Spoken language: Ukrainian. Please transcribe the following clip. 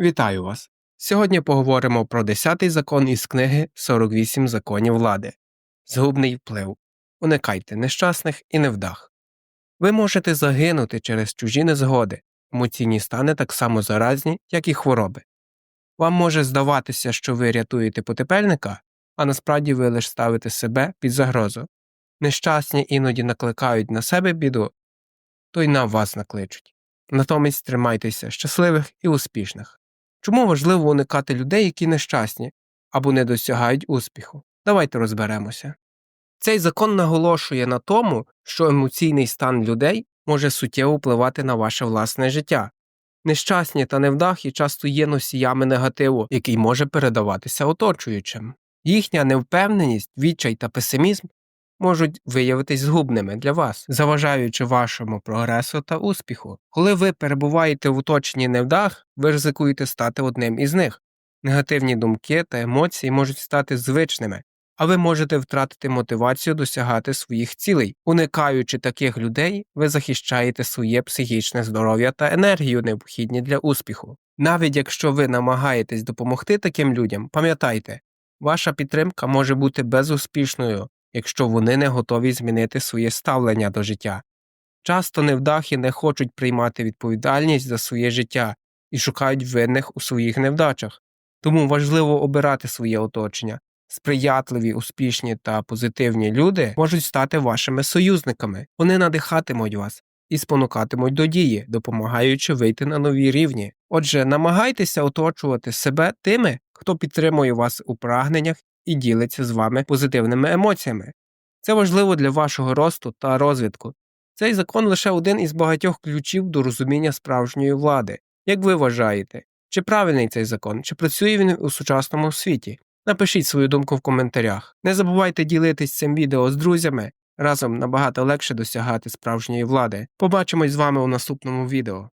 Вітаю вас! Сьогодні поговоримо про 10-й закон із книги 48 законів влади. Згубний вплив. Уникайте нещасних і невдах. Ви можете загинути через чужі незгоди, емоційні стани так само заразні, як і хвороби. Вам може здаватися, що ви рятуєте потепельника, а насправді ви лише ставите себе під загрозу. Нещасні іноді накликають на себе біду, то й на вас накличуть. Натомість тримайтеся щасливих і успішних. Чому важливо уникати людей, які нещасні або не досягають успіху? Давайте розберемося. Цей закон наголошує на тому, що емоційний стан людей може суттєво впливати на ваше власне життя. Нещасні та невдахи часто є носіями негативу, який може передаватися оточуючим. Їхня невпевненість, відчай та песимізм можуть виявитись згубними для вас, заважаючи вашому прогресу та успіху. Коли ви перебуваєте в оточенні невдах, ви ризикуєте стати одним із них. Негативні думки та емоції можуть стати звичними, а ви можете втратити мотивацію досягати своїх цілей. Уникаючи таких людей, ви захищаєте своє психічне здоров'я та енергію, необхідні для успіху. Навіть якщо ви намагаєтесь допомогти таким людям, пам'ятайте, ваша підтримка може бути безуспішною, якщо вони не готові змінити своє ставлення до життя. Часто невдахи не хочуть приймати відповідальність за своє життя і шукають винних у своїх невдачах, тому важливо обирати своє оточення. Сприятливі, успішні та позитивні люди можуть стати вашими союзниками, вони надихатимуть вас і спонукатимуть до дії, допомагаючи вийти на нові рівні. Отже, намагайтеся оточувати себе тими, хто підтримує вас у прагненнях і ділиться з вами позитивними емоціями. Це важливо для вашого росту та розвитку. Цей закон лише один із багатьох ключів до розуміння справжньої влади. Як ви вважаєте, чи правильний цей закон, чи працює він у сучасному світі? Напишіть свою думку в коментарях. Не забувайте ділитись цим відео з друзями. Разом набагато легше досягати справжньої влади. Побачимось з вами у наступному відео.